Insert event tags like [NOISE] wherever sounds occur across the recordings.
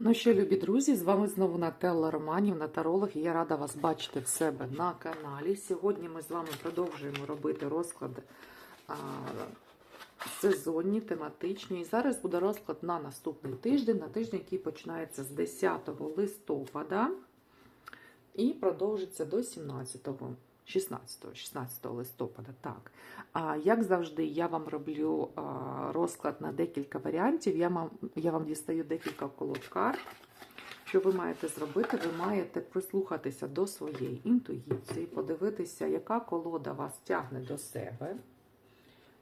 Ну що, любі друзі, з вами знову Нателла Романівна, таролог, і я рада вас бачити в себе на каналі. Сьогодні ми з вами продовжуємо робити розклад а, сезонні, тематичні. І зараз буде розклад на наступний тиждень, на тиждень, який починається з 10 листопада і продовжиться до 17 16, 16 листопада. Так. А, як завжди, я вам роблю розклад на декілька варіантів. Я вам, я вам дістаю декілька колод карт. Що ви маєте зробити? Ви маєте прислухатися до своєї інтуїції, подивитися, яка колода вас тягне до себе.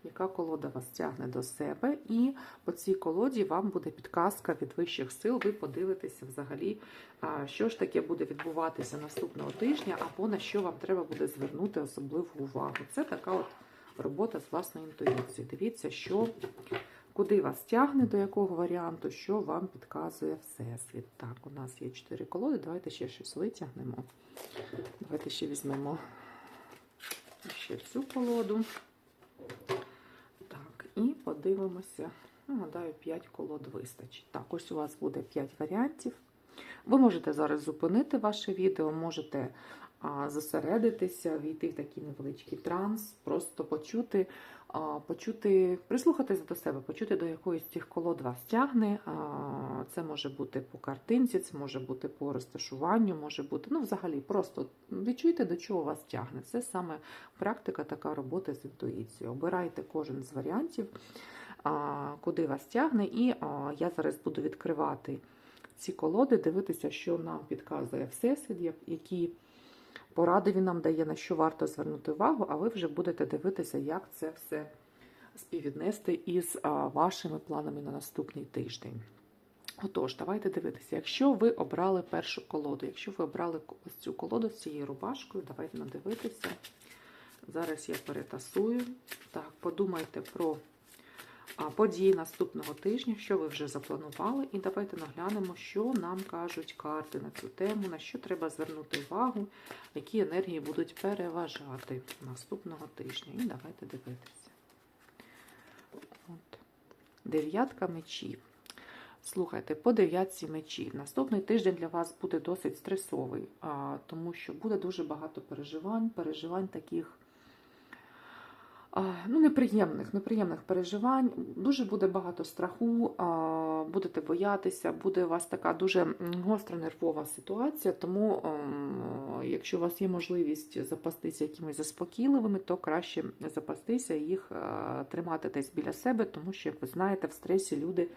Яка колода вас тягне до себе, і по цій колоді вам буде підказка від вищих сил. Ви подивитеся взагалі, що ж таке буде відбуватися наступного тижня, або на що вам треба буде звернути особливу увагу. Це така от робота з власною інтуїцією. Дивіться, що, куди вас тягне, до якого варіанту, що вам підказує Всесвіт. Так, у нас є чотири колоди. Давайте ще щось витягнемо. Давайте ще візьмемо ще цю колоду. Подивимося. Ну, гадаю, 5 колод вистачить. Так, ось у вас буде 5 варіантів. Ви можете зараз зупинити ваше відео, можете зосередитися, війти в такий невеличкий транс, просто почути, почути, прислухатися до себе, почути, до якоїсь цих колод вас тягне. Це може бути по картинці, це може бути по розташуванню, може бути, ну, взагалі, просто відчуйте, до чого вас тягне. Це саме практика, така робота з інтуїцією. Обирайте кожен з варіантів, куди вас тягне, і я зараз буду відкривати ці колоди, дивитися, що нам підказує Всесвіт, як- які поради він нам дає, на що варто звернути увагу, а ви вже будете дивитися, як це все співвіднести із вашими планами на наступний тиждень. Отож, давайте дивитися. Якщо ви обрали першу колоду, якщо ви обрали ось цю колоду з цією рубашкою, давайте надивитися. Зараз я перетасую. Так, подумайте про події наступного тижня, що ви вже запланували, і давайте наглянемо, що нам кажуть карти на цю тему, на що треба звернути увагу, які енергії будуть переважати наступного тижня. І давайте дивитися. От. Дев'ятка мечів. Слухайте, по дев'ятці мечів. Наступний тиждень для вас буде досить стресовий, тому що буде дуже багато переживань, переживань таких ну, неприємних, неприємних переживань. Дуже буде багато страху, будете боятися, буде у вас така дуже гостра нервова ситуація. Тому, ем, якщо у вас є можливість запастися якимись заспокійливими, то краще запастися і їх е, тримати десь біля себе, тому що, як ви знаєте, в стресі люди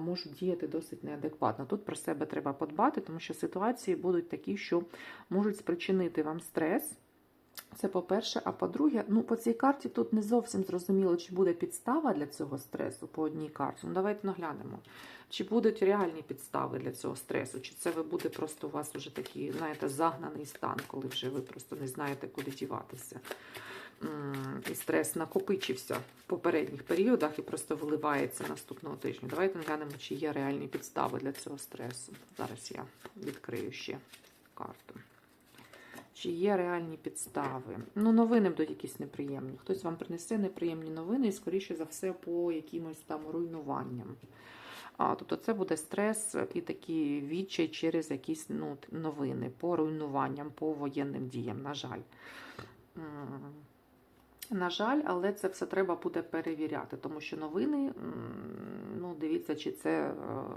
можуть діяти досить неадекватно. Тут про себе треба подбати, тому що ситуації будуть такі, що можуть спричинити вам стрес. Це по-перше, а по-друге, ну по цій карті тут не зовсім зрозуміло, чи буде підстава для цього стресу по одній карті. Ну давайте наглянемо. Чи будуть реальні підстави для цього стресу, чи це ви буде просто у вас вже такий, знаєте, загнаний стан, коли вже ви просто не знаєте, куди діватися. І стрес накопичився в попередніх періодах і просто виливається наступного тижня. Давайте наглянемо, чи є реальні підстави для цього стресу. Зараз я відкрию ще карту. Чи є реальні підстави? Ну, новини будуть якісь неприємні. Хтось вам принесе неприємні новини, і, скоріше за все, по якимось там руйнуванням. А, тобто це буде стрес і такі відчай через якісь ну, новини по руйнуванням, по воєнним діям, на жаль. На жаль, але це все треба буде перевіряти, тому що новини, ну, дивіться, чи це е,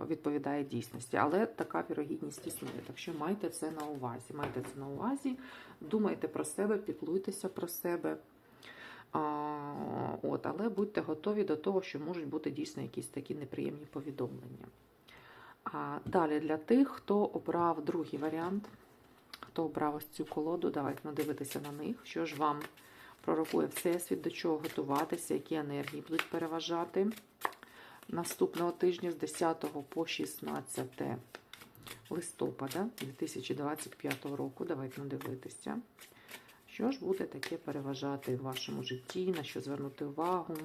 відповідає дійсності. Але така вірогідність існує. Так що майте це на увазі. Майте це на увазі, думайте про себе, піклуйтеся про себе. А, от, але будьте готові до того, що можуть бути дійсно якісь такі неприємні повідомлення. А далі для тих, хто обрав другий варіант, хто обрав ось цю колоду, давайте надивитися на них, що ж вам пророкує Всесвіт, до чого готуватися, які енергії будуть переважати наступного тижня з 10 по 16 листопада 2025 року. Давайте надивитися. Що ж буде таке переважати в вашому житті, на що звернути увагу?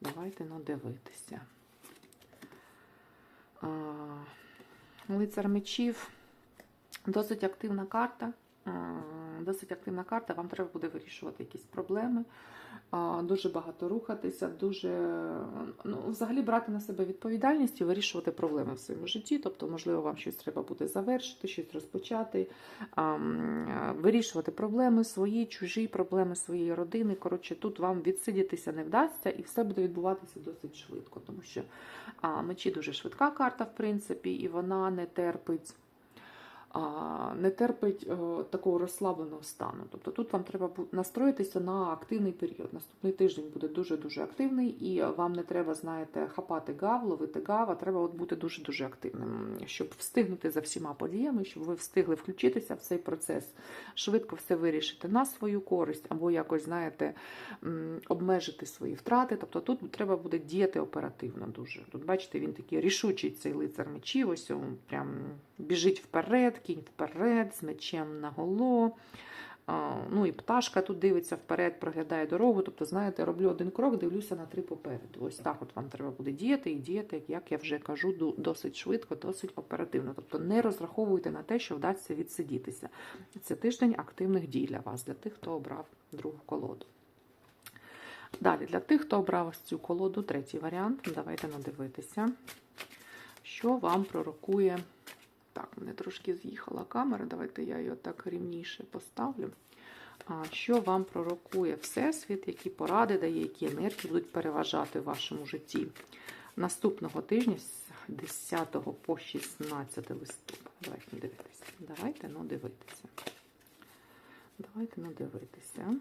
Давайте надивитися. Лицар мечів досить активна карта. Досить активна карта, вам треба буде вирішувати якісь проблеми, дуже багато рухатися, дуже ну, взагалі брати на себе відповідальність і вирішувати проблеми в своєму житті. Тобто, можливо, вам щось треба буде завершити, щось розпочати, вирішувати проблеми свої, чужі проблеми своєї родини. Коротше, тут вам відсидітися не вдасться, і все буде відбуватися досить швидко, тому що мечі дуже швидка карта, в принципі, і вона не терпить. Не терпить е, такого розслабленого стану. Тобто тут вам треба настроїтися на активний період. Наступний тиждень буде дуже-дуже активний, і вам не треба, знаєте, хапати гав, ловити гав, а треба от бути дуже-дуже активним, щоб встигнути за всіма подіями, щоб ви встигли включитися в цей процес, швидко все вирішити на свою користь, або якось, знаєте, обмежити свої втрати. Тобто тут треба буде діяти оперативно дуже. Тут, бачите, він такий рішучий цей лицар мечів, ось він прям біжить вперед, кінь вперед, з мечем наголо. Ну і пташка тут дивиться вперед, проглядає дорогу. Тобто, знаєте, роблю один крок, дивлюся на три попереду. Ось так от вам треба буде діяти і діяти, як я вже кажу, досить швидко, досить оперативно. Тобто не розраховуйте на те, що вдасться відсидітися. Це тиждень активних дій для вас, для тих, хто обрав другу колоду. Далі, для тих, хто обрав цю колоду, третій варіант. Давайте надивитися, що вам пророкує. Так, мене трошки з'їхала камера. Давайте я її так рівніше поставлю. Що вам пророкує Всесвіт, які поради дає, які енергії будуть переважати в вашому житті наступного тижня з 10 по 16 листопада. Давайте ну дивитися. Давайте ну дивитися. Давайте ну дивитися.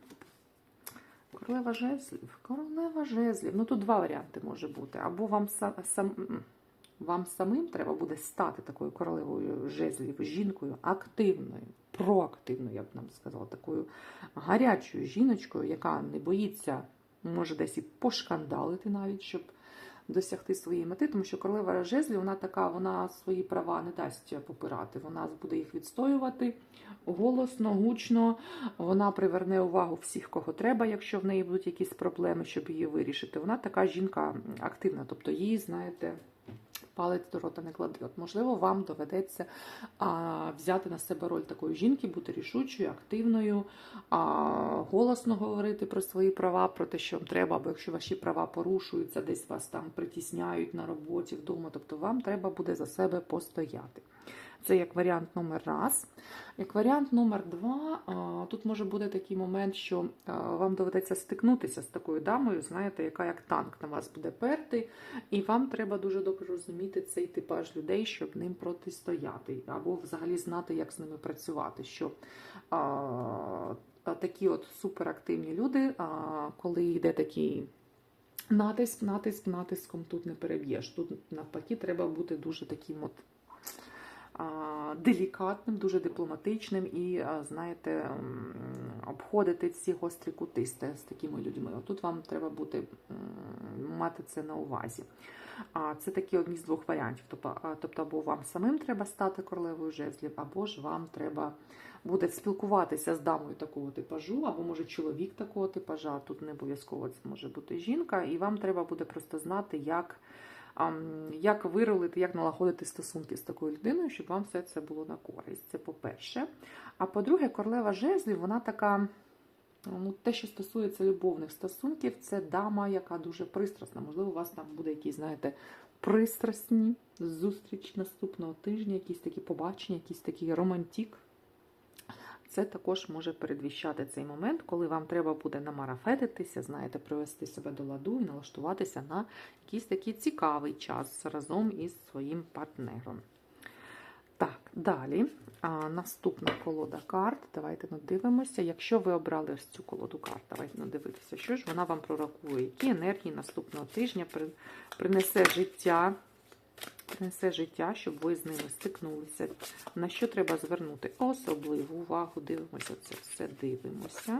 Королева жезлів. Королева жезлів. Ну тут два варіанти може бути. Або вам сам вам самим треба буде стати такою королевою жезлів, жінкою активною, проактивною, я б нам сказала, такою гарячою жіночкою, яка не боїться, може десь і пошкандалити навіть, щоб досягти своєї мети, тому що королева жезлів, вона така, вона свої права не дасть попирати. Вона буде їх відстоювати голосно, гучно. Вона приверне увагу всіх, кого треба, якщо в неї будуть якісь проблеми, щоб її вирішити. Вона така жінка активна, тобто її, знаєте. Палець до рота не клади. От, можливо, вам доведеться а, взяти на себе роль такої жінки, бути рішучою, активною, а, голосно говорити про свої права, про те, що вам треба, або якщо ваші права порушуються, десь вас там притісняють на роботі вдома. Тобто вам треба буде за себе постояти. Це як варіант номер раз. Як варіант номер два, тут може бути такий момент, що вам доведеться стикнутися з такою дамою, знаєте, яка як танк на вас буде перти, і вам треба дуже добре розуміти цей типаж людей, щоб ним протистояти, або взагалі знати, як з ними працювати. Що такі от суперактивні люди, коли йде такий. Натиск, натиск, натиском тут не переб'єш. Тут навпаки треба бути дуже таким от делікатним, дуже дипломатичним і, знаєте, обходити ці гострі кути з такими людьми. Отут вам треба бути мати це на увазі. Це такі одні з двох варіантів. Тобто, тобто або вам самим треба стати королевою жезлів, або ж вам треба буде спілкуватися з дамою такого типажу, або може чоловік такого типажа. Тут не обов'язково це може бути жінка, і вам треба буде просто знати, як. Як виролити, як налагодити стосунки з такою людиною, щоб вам все це було на користь. Це по-перше. А по-друге, королева жезлів, вона така, ну, те, що стосується любовних стосунків, це дама, яка дуже пристрасна. Можливо, у вас там буде якісь, знаєте, пристрасні зустріч наступного тижня, якісь такі побачення, якийсь такий романтик. Це також може передвіщати цей момент, коли вам треба буде намарафетитися, знаєте, привести себе до ладу і налаштуватися на якийсь такий цікавий час разом із своїм партнером. Так, далі. А, наступна колода карт. Давайте ну, дивимося. Якщо ви обрали ось цю колоду карт, давайте ну, дивитися, що ж вона вам пророкує, які енергії наступного тижня при- принесе життя, принесе життя, щоб ви з ними стикнулися. На що треба звернути особливу увагу. Дивимося це все, дивимося.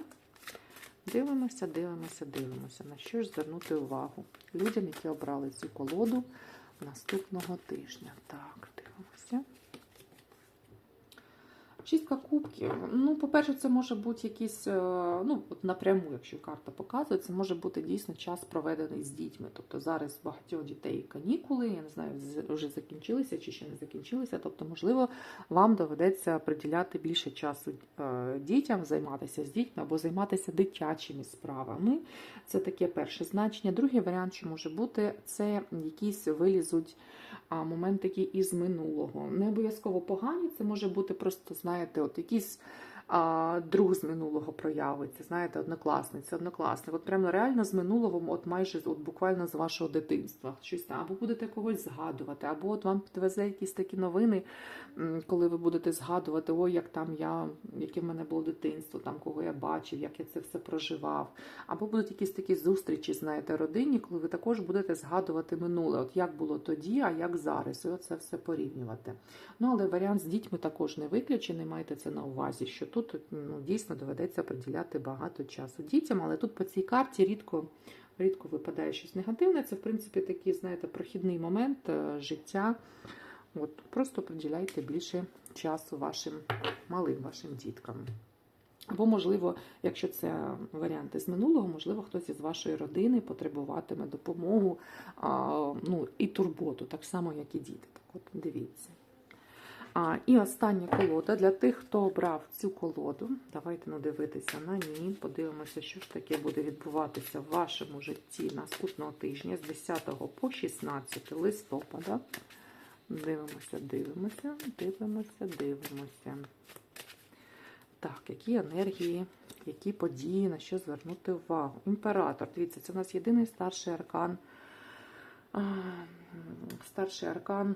Дивимося, дивимося, дивимося. На що ж звернути увагу людям, які обрали цю колоду наступного тижня. Так, дивимося. Шістка кубків. Ну, по-перше, це може бути якийсь, е, ну, от напряму, якщо карта показує, це може бути дійсно час проведений з дітьми. Тобто зараз багатьох дітей канікули, я не знаю, вже закінчилися чи ще не закінчилися. Тобто, можливо, вам доведеться приділяти більше часу е, дітям, займатися з дітьми або займатися дитячими справами. Це таке перше значення. Другий варіант, що може бути, це якісь вилізуть а, моментики із минулого. Не обов'язково погані, це може бути просто, знаєте, от якийсь друг з минулого проявиться, знаєте, однокласниця, однокласник. От прямо реально з минулого, от майже от буквально з вашого дитинства. Щось там, або будете когось згадувати, або от вам підвезе якісь такі новини, коли ви будете згадувати, ой, як там я, яке в мене було дитинство, там кого я бачив, як я це все проживав. Або будуть якісь такі зустрічі, знаєте, родині, коли ви також будете згадувати минуле, от як було тоді, а як зараз, і оце все порівнювати. Ну, але варіант з дітьми також не виключений, майте це на увазі, що тут ну, дійсно доведеться приділяти багато часу дітям, але тут по цій карті рідко, рідко випадає щось негативне. Це, в принципі, такий, знаєте, прохідний момент е, життя. От, просто приділяйте більше часу вашим малим вашим діткам. Або, можливо, якщо це варіанти з минулого, можливо, хтось із вашої родини потребуватиме допомогу а, ну, і турботу, так само, як і діти. Так от дивіться. А, і остання колода для тих, хто обрав цю колоду. Давайте ну, дивитися на ній. Подивимося, що ж таке буде відбуватися в вашому житті наступного тижня з 10 по 16 листопада. Дивимося, дивимося, дивимося, дивимося. Так, які енергії, які події, на що звернути увагу? Імператор. Дивіться, це у нас єдиний старший аркан. Старший аркан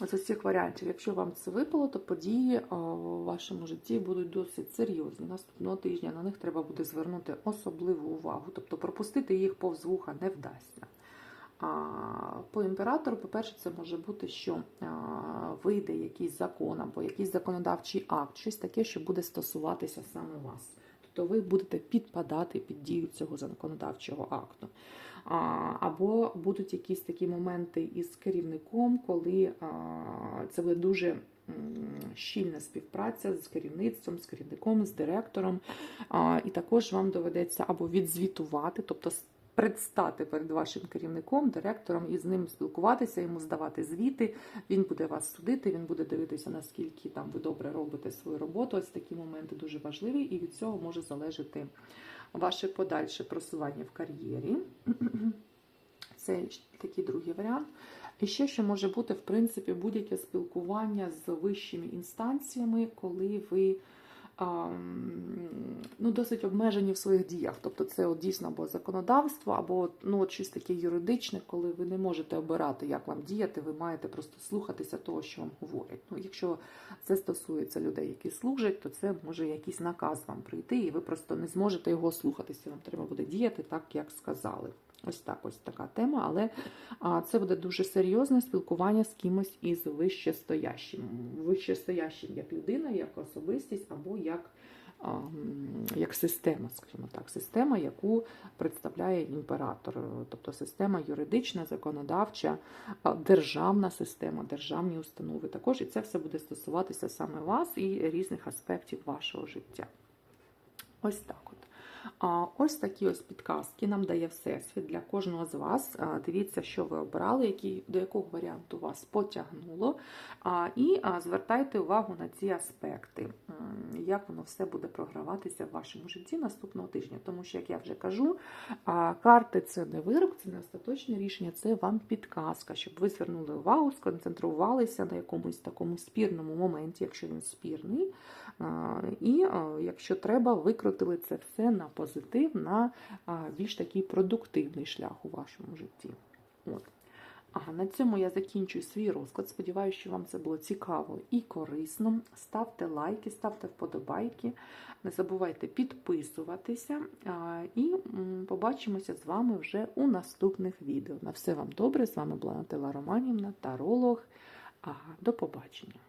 з усіх варіантів. Якщо вам це випало, то події в вашому житті будуть досить серйозні. Наступного тижня на них треба буде звернути особливу увагу. Тобто пропустити їх повз вуха не вдасться. По імператору, по-перше, це може бути, що вийде якийсь закон або якийсь законодавчий акт, щось таке, що буде стосуватися саме вас. Тобто ви будете підпадати під дію цього законодавчого акту. Або будуть якісь такі моменти із керівником, коли це буде дуже щільна співпраця з керівництвом, з керівником, з директором. І також вам доведеться або відзвітувати, тобто предстати перед вашим керівником, директором і з ним спілкуватися, йому здавати звіти. Він буде вас судити, він буде дивитися, наскільки там ви добре робите свою роботу. Ось такі моменти дуже важливі, і від цього може залежати ваше подальше просування в кар'єрі. [CLEARS THROAT] Це такий другий варіант. І ще що може бути, в принципі, будь-яке спілкування з вищими інстанціями, коли ви ну, досить обмежені в своїх діях. Тобто це от дійсно або законодавство, або ну, от щось таке юридичне, коли ви не можете обирати, як вам діяти, ви маєте просто слухатися того, що вам говорять. Ну, Якщо це стосується людей, які служать, то це може якийсь наказ вам прийти, і ви просто не зможете його слухатися. Вам треба буде діяти так, як сказали. Ось так, ось така тема, але це буде дуже серйозне спілкування з кимось із вищестоящим. Вищестоящим як людина, як особистість, або як, як система, скажімо так, система, яку представляє імператор, тобто система юридична, законодавча, державна система, державні установи також. І це все буде стосуватися саме вас і різних аспектів вашого життя. Ось так от. Ось такі ось підказки нам дає Всесвіт для кожного з вас. Дивіться, що ви обрали, який, до якого варіанту вас потягнуло. І звертайте увагу на ці аспекти, як воно все буде програватися в вашому житті наступного тижня. Тому що, як я вже кажу, карти це не вирок, це не остаточне рішення, це вам підказка, щоб ви звернули увагу, сконцентрувалися на якомусь такому спірному моменті, якщо він спірний. І якщо треба, викрутили це все на позитив, на більш такий продуктивний шлях у вашому житті. От. А на цьому я закінчую свій розклад. Сподіваюся, що вам це було цікаво і корисно. Ставте лайки, ставте вподобайки. Не забувайте підписуватися. І побачимося з вами вже у наступних відео. На все вам добре. З вами була Наталя Романівна, таролог. До побачення.